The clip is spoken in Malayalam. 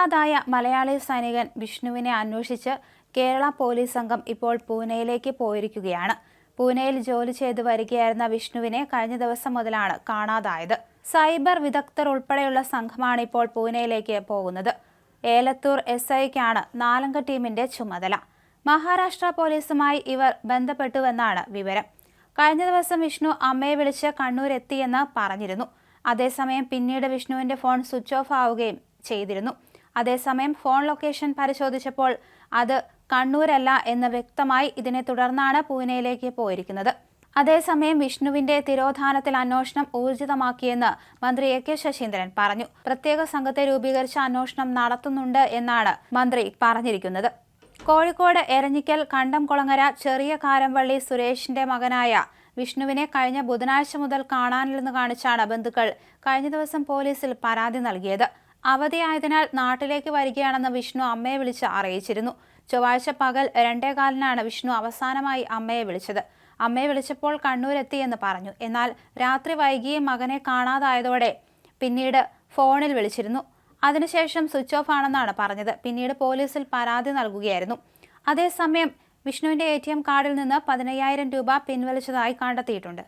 കാണാതായ മലയാളി സൈനികൻ വിഷ്ണുവിനെ അന്വേഷിച്ച് കേരള പോലീസ് സംഘം ഇപ്പോൾ പൂനെയിലേക്ക് പോയിരിക്കുകയാണ്. പൂനെയിൽ ജോലി ചെയ്തു വരികയായിരുന്ന വിഷ്ണുവിനെ കഴിഞ്ഞ ദിവസം മുതലാണ് കാണാതായത്. സൈബർ വിദഗ്ധർ ഉൾപ്പെടെയുള്ള സംഘമാണ് ഇപ്പോൾ പൂനെയിലേക്ക് പോകുന്നത്. ഏലത്തൂർ എസ് ഐക്കാണ് നാലംഗ ടീമിന്റെ ചുമതല. മഹാരാഷ്ട്ര പോലീസുമായി ഇവർ ബന്ധപ്പെട്ടുവെന്നാണ് വിവരം. കഴിഞ്ഞ ദിവസം വിഷ്ണു അമ്മയെ വിളിച്ച് കണ്ണൂർ എത്തിയെന്ന് പറഞ്ഞിരുന്നു. അതേസമയം പിന്നീട് വിഷ്ണുവിന്റെ ഫോൺ സ്വിച്ച് ഓഫ് ആവുകയും ചെയ്തിരുന്നു. അതേസമയം ഫോൺ ലൊക്കേഷൻ പരിശോധിച്ചപ്പോൾ അത് കണ്ണൂരല്ല എന്ന് വ്യക്തമായി ഇതിനെ തുടർന്നാണ് പൂനെയിലേക്ക് പോയിരിക്കുന്നത്. അതേസമയം വിഷ്ണുവിന്റെ തിരോധാനത്തിൽ അന്വേഷണം ഊർജിതമാക്കിയെന്ന് മന്ത്രി എ കെ ശശീന്ദ്രൻ പറഞ്ഞു. പ്രത്യേക സംഘത്തെ രൂപീകരിച്ച അന്വേഷണം നടത്തുന്നുണ്ട് എന്നാണ് മന്ത്രി പറഞ്ഞിരിക്കുന്നത്. കോഴിക്കോട് എരഞ്ഞിക്കൽ കണ്ടംകുളങ്ങര ചെറിയ കാരംവള്ളി സുരേഷിന്റെ മകനായ വിഷ്ണുവിനെ കഴിഞ്ഞ ബുധനാഴ്ച മുതൽ കാണാനില്ലെന്ന് കാണിച്ചാണ് ബന്ധുക്കൾ കഴിഞ്ഞ ദിവസം പോലീസിൽ പരാതി നൽകിയത്. അവധിയായതിനാൽ നാട്ടിലേക്ക് വരികയാണെന്ന് വിഷ്ണു അമ്മയെ വിളിച്ച് അറിയിച്ചിരുന്നു. ചൊവ്വാഴ്ച പകൽ രണ്ടേകാലിനാണ് വിഷ്ണു അവസാനമായി അമ്മയെ വിളിച്ചത്. അമ്മയെ വിളിച്ചപ്പോൾ കണ്ണൂരെത്തിയെന്ന് പറഞ്ഞു. എന്നാൽ രാത്രി വൈകിയെ മകനെ കാണാതായതോടെ പിന്നീട് ഫോണിൽ വിളിച്ചിരുന്നു. അതിനുശേഷം സ്വിച്ച് ഓഫ് ആണെന്നാണ് പറഞ്ഞത്. പിന്നീട് പോലീസിൽ പരാതി നൽകുകയായിരുന്നു. അതേസമയം വിഷ്ണുവിന്റെ എ കാർഡിൽ നിന്ന് പതിനയ്യായിരം രൂപ പിൻവലിച്ചതായി കണ്ടെത്തിയിട്ടുണ്ട്.